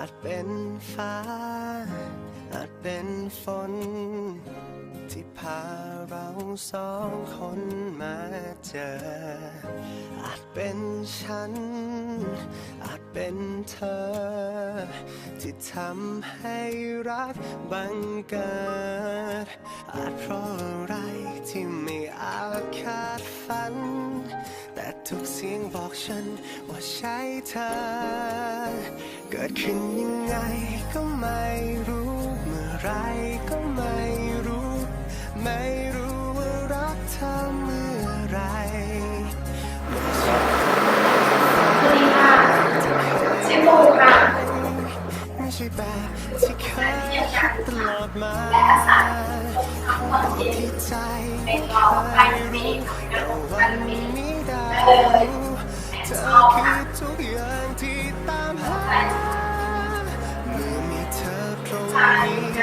อาจเป็นฟ้า อาจเป็นฝน ที่พาเราสองคนมาเจอ อาจเป็นฉัน อาจเป็นเธอ ที่ทำให้รักบังเกิด อาจเพราะอะไรที่ไม่อาจคาดฝัน แต่ทุกเสียงบอกฉันว่าใช่เธอ กิดขึ้นยังไงก็ไม่รู้ เมื่อไรก็ไม่รู้ ไม่รู้ว่ารักเธอเมื่อไรสวัสดีค่ะชื่อโบค่ะไม่ใช่แบบที่เคยตลอดมาและอาสาทั้งหมดที่ที่ใจเป็นรองภายใน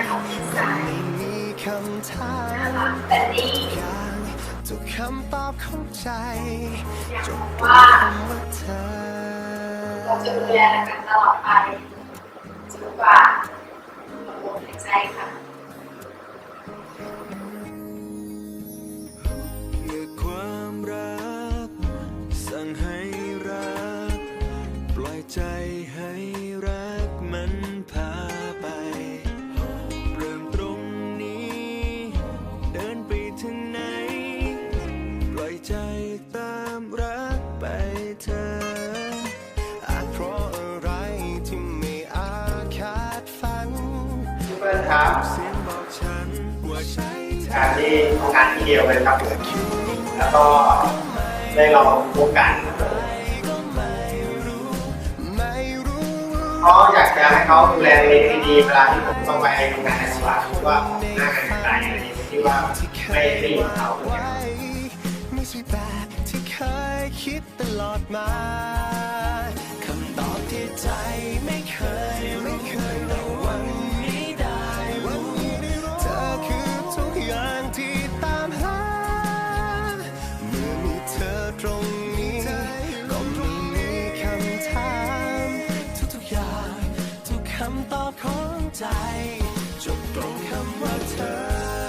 ม่มีคำถามทุกแต่ดีอย่างทุกคำตอบของใจจบว่าเธอเราจะดูแลกันตลอดไปจนกว่าระบบหายใจค่ะ ตามรักไปเธอ อาจเพราะอะไรที่ไม่อาคาดฝันเพื่อนครับเสียงบอกฉันว่าใช่การที่ทำงานที่เดียวกันครับผมแล้วก็ได้ลองพบกันก็ไม่รู้ไม่รู้เพราะอยากจะให้เขาดูแลตัวเองให้ดีเวลาที่ผมต้องไปทำงานในสวนหรือว่าหน้างานไกลอะไรอย่างเงี้ที่ว่าไม่ได้อยู่เขาเนี่ย ไว้ไม่แบบที่เคยคิดตลอดมาคำตอบที่ใจไม่เคยไม่เคยแต่วันนี้ได้รู้เธอคือทุกอย่างที่ตามหา เมื่อมีเธอตรงนี้ก็ไม่มีคำถาม ทุกๆอย่าง ทุกคำตอบของใจ จบตรงคำว่าเธอ